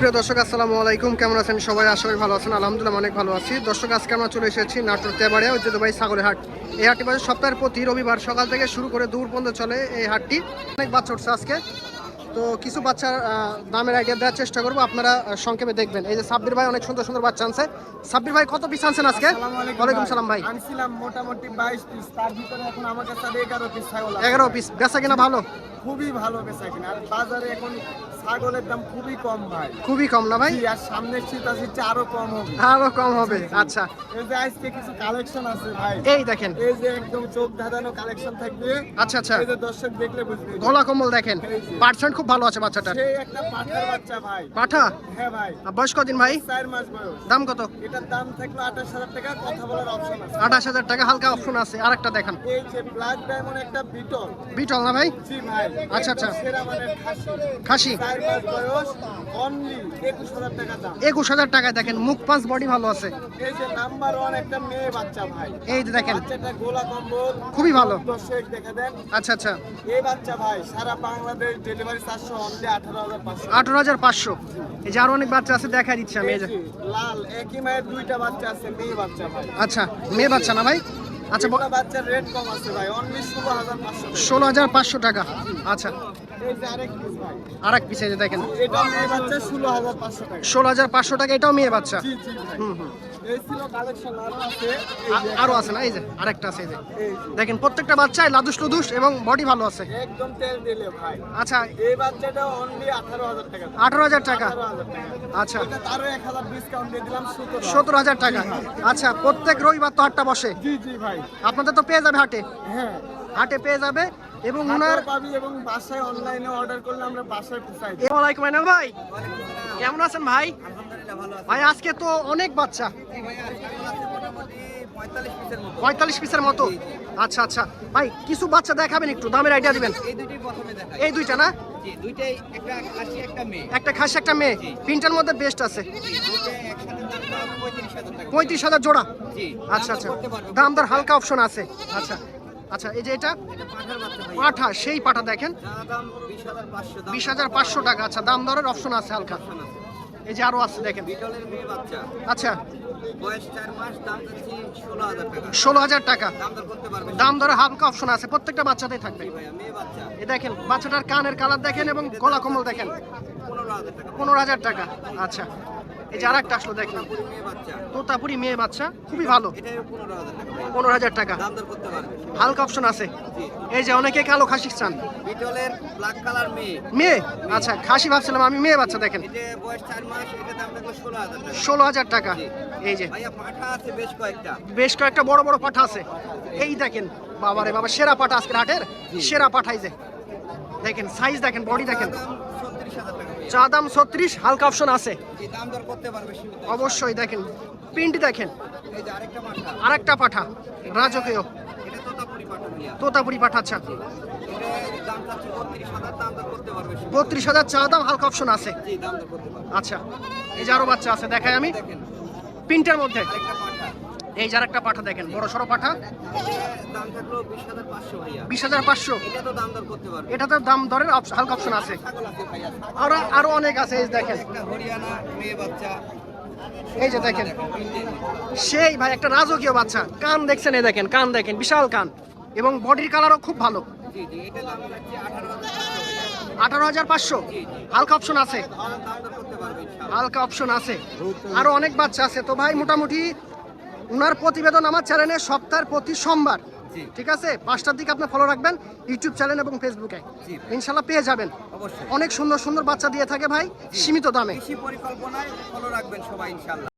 প্রিয় দর্শক আসসালামু আলাইকুম। কেমন আছেন সবাই? আশা করি ভালো আছেন। আলহামদুলিল্লাহ অনেক ভালো আছি। দর্শক আজকে আমরা চলে এসেছি নাটোর তেবাড়িয়া ঐতিহ্যবাহী ছাগলের হাট এই হাটটি বাজে সপ্তাহের প্রতি রবিবার সকাল থেকে শুরু করে দূর পর্যন্ত চলে এই হাটটি। অনেক বাচ্চা উঠছে আজকে। তো কিছু বাচ্চার দামের আইডিয়া দেওয়ার চেষ্টা করব। আপনারা সংক্ষেপে দেখবেন। এই যে সাব্বির ভাই অনেক সুন্দর সুন্দর বাচ্চা আনছে। সাব্বির ভাই কত পিস আনছেন আজকে? ওয়ালাইকুম সালাম ভাই। আনছিলাম মোটামুটি বাইশ পিস তার ভিতরে এখন আমার কাছে এগারো পিস এগারো পিস বেচা কিনা ভালো? খুবই ভালো বেচা কিনা। আর বাজারে এখন ছাগলের দাম খুবই কম ভাই। খুবই কম না ভাই? আর সামনের শীত আসছে আরও কম হবে। আরও কম হবে আচ্ছা। এই যে আজকে কিছু কালেকশন আছে ভাই। এই দেখেন। এই যে একদম চোখ ধাঁধানো কালেকশন থাকবে। আচ্ছা আচ্ছা। এই যে দর্শক দেখলে বুঝবে। গলা কম্বল দেখেন। পার্সেন্ট খুব ভালো আছে বাচ্চাটা। সেই একটা পাঠার বাচ্চা ভাই। পাঠা? হ্যাঁ ভাই। আর বয়স কদিন ভাই? চার মাস বয়স। দাম কত? এটার দাম থাকল আঠাশ হাজার টাকা। কথা বলার অপশন আছে। আঠাশ হাজার টাকা হালকা অপশন আছে। আর একটা দেখান। এই যে ব্ল্যাক ডায়মন্ড একটা বিটল বিটল না ভাই? জি ভাই। আচ্ছা, আচ্ছা। খাসি। একুশ হাজার টাকায় দেখেন মুখ পাঁচ বডি ভালো আছে। এই যে নাম্বার ওয়ান একটা মেয়ে বাচ্চা ভাই এই যে দেখেন খুবই ভালো। আচ্ছা আচ্ছা। বাচ্চা ভাই সারা বাংলাদেশ ডেলিভারি চারশো অনলি আঠারো হাজার পাঁচশো। এই যে আরও অনেক বাচ্চা আছে দেখা দিচ্ছি আমি লাল একই মায়ের দুইটা বাচ্চা আছে মেয়ে বাচ্চা আচ্ছা মেয়ে বাচ্চা না ভাই? আচ্ছা বাচ্চার রেট কম আছে ভাই অনলি ষোলো হাজার পাঁচশো টাকা। আচ্ছা। আর এক যে দেখেন। এটা মেয়ে বাচ্চা ষোলো হাজার পাঁচশো টাকা। এটাও মেয়ে বাচ্চা। জি জি হুম আরও আছে। না? এই যে আরেকটা আছে এই যে। দেখেন প্রত্যেকটা বাচ্চায় লাদুস লুদুস এবং বডি ভালো আছে। একদম তেল দিলে ভাই। আচ্ছা। এই বাচ্চাটা অনলি আঠারো হাজার টাকা। টাকা? আচ্ছা। তারও এক হাজার ডিসকাউন্ট দিয়ে দিলাম সতেরো সত্তর হাজার টাকা। আচ্ছা প্রত্যেক রবিবার তো হাটটা বসে। জি জি ভাই। আপনাদের তো পেয়ে যাবে হাটে। হ্যাঁ। হাটে পেয়ে যাবে। এবং ওনার পাবি এবং বাসায় অনলাইনে অর্ডার করলে আমরা বাসায় পৌঁছাই দিই ওয়ালাইকুম আইনাল ভাই। কেমন আছেন ভাই? ভাই আজকে তো অনেক বাচ্চা। পঁয়তাল্লিশ পিসের মতো। আচ্ছা আচ্ছা। ভাই কিছু বাচ্চা দেখাবেন একটু দামের আইডিয়া দিবেন। এই দুটি প্রথমে দেখাই। এই দুইটা না? একটা খাসি একটা মেয়ে। তিনটার মধ্যে বেস্ট আছে। পঁয়ত্রিশ হাজার জোড়া? আচ্ছা আচ্ছা। দাম দর হালকা অপশন আছে। আচ্ছা। আচ্ছা এই যে এটা? পাঠা সেই পাঠা দেখেন। বিশ হাজার পাঁচশো টাকা। আচ্ছা দাম দরের অপশন আছে হালকা। এই যে আরও আছে দেখেন। আচ্ছা। ষোলো হাজার টাকা। দাম দরে হালকা অপশন আছে প্রত্যেকটা বাচ্চাতেই থাকবে। এই দেখেন বাচ্চাটার কানের কালার দেখেন এবং গলা কম্বল দেখেন পনেরো হাজার টাকা। আচ্ছা। এই যে আর একটা আসলো পুরি তোতাপুরি মেয়ে বাচ্চা, খুবই ভালো। পনেরো হাজার টাকা। হালকা অপশন আছে। এই যে অনেকে কালো খাসি চান। মেয়ে? আচ্ছা খাসি ভাবছিলাম, আমি মেয়ে বাচ্চা, দেখেন। ষোলো হাজার টাকা। এই যে। বেশ কয়েকটা বড় বড় পাঠা আছে। এই দেখেন, বাবারে বাবা, সেরা পাঠা আজকের হাটের। সেরা পাঠাই যে। দেখেন সাইজ দেখেন বডি দেখেন দাম ছত্রিশ হাজার টাকা ভাইয়া। চা দাম ছত্রিশ হালকা অপশন আছে। অবশ্যই দেখেন প্রিন্ট দেখেন। যে আরেকটা পাঠা। রাজকীয়। তোতাপুরি পাঠা আচ্ছা। বত্রিশ হাজার চা দাম হালকা অপশন আছে। আচ্ছা এই যে আরও বাচ্চা আছে দেখাই আমি। প্রিন্টের মধ্যে। এই যে আরেকটা পাঠা দেখেন বড় সড়ো পাঠা? দাম থাকল বিশ হাজার পাঁচশো এটা তো দাম দর করতে পারবে। এটাতে দাম দরের হালকা অপশন আছে। আরও আরও অনেক আছে এই দেখেন। হরিয়ানা মেয়ে বাচ্চা। এই যে দেখেন। সেই ভাই একটা রাজকীয় বাচ্চা। কান দেখছেন এই দেখেন কান দেখেন বিশাল কান। এবং বডির কালারও খুব ভালো। আঠারো হাজার পাঁচশো হালকা অপশন আছে। হালকা অপশন আছে। আরও অনেক বাচ্চা আছে। তো ভাই মোটামুটি উনার প্রতিবেদন আমার চ্যানেলে সপ্তাহের প্রতি সোমবার। ঠিক আছে? পাঁচটার দিকে আপনি ফলো রাখবেন ইউটিউব চ্যানেল এবং ফেসবুকে। ইনশাল্লাহ পেয়ে যাবেন। অনেক সুন্দর সুন্দর বাচ্চা দিয়ে থাকে ভাই সীমিত দামে। কৃষি পরিকল্পনায় ফলো রাখবেন সবাই ইনশাল্লাহ